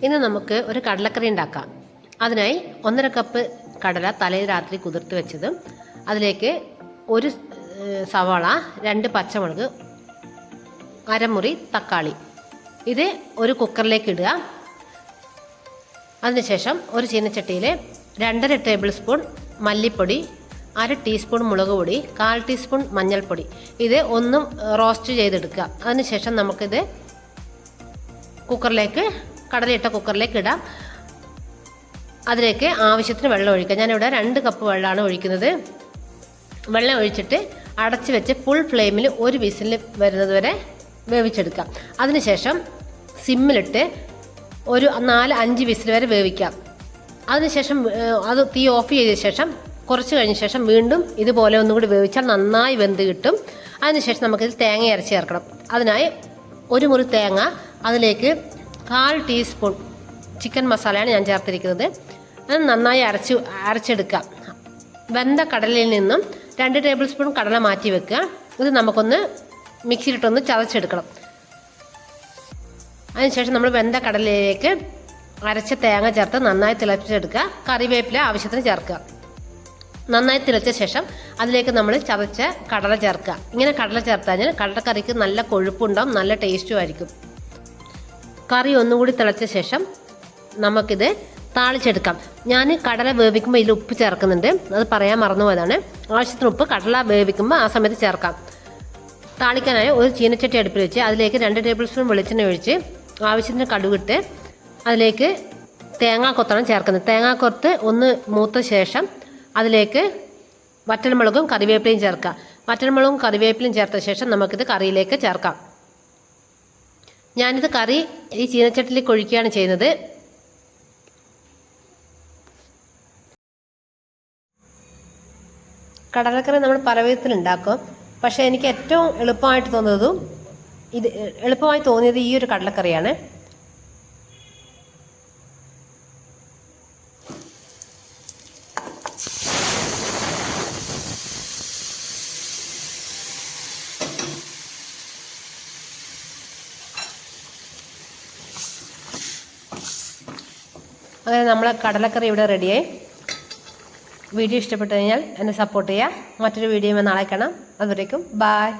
ഇന്ന് നമുക്ക് ഒരു കടലക്കറി ഉണ്ടാക്കാം. അതിനായി ഒന്നര കപ്പ് കടല തലേ രാത്രി കുതിർത്ത് വെച്ചതും. അതിലേക്ക് ഒരു സവാള രണ്ട് പച്ചമുളക് അരമുറി തക്കാളി. ഇത് ഒരു കുക്കറിലേക്ക് ഇടുക. അതിനുശേഷം ഒരു ചീനച്ചട്ടിയിൽ രണ്ടര ടേബിൾ സ്പൂൺ മല്ലിപ്പൊടി അര ടീസ്പൂൺ മുളക് പൊടി കാൽ ടീസ്പൂൺ മഞ്ഞൾപ്പൊടി. ഇത് ഒന്നും റോസ്റ്റ് ചെയ്തെടുക്കുക. അതിനുശേഷം നമുക്കിത് കുക്കറിലേക്ക് കടലയിട്ട കുക്കറിലേക്ക് ഇടാം. അതിലേക്ക് ആവശ്യത്തിന് വെള്ളം ഒഴിക്കുക ഞാനിവിടെ രണ്ട് കപ്പ് വെള്ളമാണ് ഒഴിക്കുന്നത്. വെള്ളം ഒഴിച്ചിട്ട് അടച്ച് വെച്ച് ഫുൾ ഫ്ലെയിമിൽ ഒരു വിസിൽ വരുന്നത് വരെ വേവിച്ചെടുക്കാം. അതിനുശേഷം സിമ്മിലിട്ട് ഒരു നാല് അഞ്ച് വിസിൽ വരെ വേവിക്കാം. അതിനുശേഷം അത് തീ ഓഫ് ചെയ്ത ശേഷം കുറച്ച് കഴിഞ്ഞ ശേഷം വീണ്ടും ഇതുപോലെ ഒന്നും കൂടി വേവിച്ചാൽ നന്നായി വെന്ത് കിട്ടും. അതിനുശേഷം നമുക്കിതിൽ തേങ്ങ അരച്ച് ചേർക്കണം. അതിനായി ഒരു മുറി തേങ്ങ അതിലേക്ക് കാൽ ടീസ്പൂൺ ചിക്കൻ മസാലയാണ് ഞാൻ ചേർത്തിരിക്കുന്നത്. അത് നന്നായി അരച്ച് അരച്ചെടുക്കാം വെന്ത കടലയിൽ നിന്നും രണ്ട് ടേബിൾ സ്പൂൺ കടല മാറ്റി വെക്കുക. ഇത് നമുക്കൊന്ന് മിക്സിയിലിട്ടൊന്ന് ചതച്ചെടുക്കണം. അതിനുശേഷം നമ്മൾ വെന്ത കടലയിലേക്ക് അരച്ച തേങ്ങ ചേർത്ത് നന്നായി തിളപ്പിച്ചെടുക്കുക. കറിവേപ്പില ആവശ്യത്തിന് ചേർക്കുക. നന്നായി തിളച്ച ശേഷം അതിലേക്ക് നമ്മൾ ചതച്ച കടല ചേർക്കുക. ഇങ്ങനെ കടല ചേർത്താൽ കടലക്കറിക്ക് നല്ല കൊഴുപ്പുണ്ടാവും നല്ല ടേസ്റ്റും ആയിരിക്കും. കറി ഒന്നുകൂടി തിളച്ച ശേഷം നമുക്കിത് താളിച്ചെടുക്കാം. ഞാൻ കടല വേവിക്കുമ്പോൾ ഇതിൽ ഉപ്പ് ചേർക്കുന്നുണ്ട്. അത് പറയാൻ മറന്നുപോയതാണ്. ആവശ്യത്തിന് ഉപ്പ് കടല വേവിക്കുമ്പോൾ ആ സമയത്ത് ചേർക്കാം. താളിക്കാനായി ഒരു ചീനച്ചട്ടി അടുപ്പിൽ വെച്ച് അതിലേക്ക് രണ്ട് ടേബിൾ സ്പൂൺ വെളിച്ചെണ്ണ ഒഴിച്ച് ആവശ്യത്തിന് കടുകിട്ട് അതിലേക്ക് തേങ്ങാക്കൊത്താണ് ചേർക്കുന്നത്. തേങ്ങാക്കൊത്ത് ഒന്ന് മൂത്ത ശേഷം അതിലേക്ക് വറ്റൽമുളകും കറിവേപ്പിലയും ചേർക്കാം. വറ്റൽമുളകും കറിവേപ്പിലയും ചേർത്ത ശേഷം നമുക്കിത് കറിയിലേക്ക് ചേർക്കാം. ഞാനിത് കറി ഈ ചീനച്ചട്ടിലേക്ക് ഒഴിക്കുകയാണ് ചെയ്യുന്നത്. കടലക്കറി നമ്മൾ പല വിധത്തിൽ ഉണ്ടാക്കും. പക്ഷേ എനിക്ക് ഏറ്റവും എളുപ്പമായിട്ട് തോന്നുന്നതും ഇത് എളുപ്പമായി തോന്നിയത് ഈ ഒരു കടലക്കറിയാണ്. അങ്ങനെ നമ്മളെ കടലക്കറി ഇവിടെ റെഡിയായി വീഡിയോ ഇഷ്ടപ്പെട്ടു കഴിഞ്ഞാൽ എന്നെ സപ്പോർട്ട് ചെയ്യുക. മറ്റൊരു വീഡിയോ നാളെ കാണാം. അതുവരേക്കും ബായ്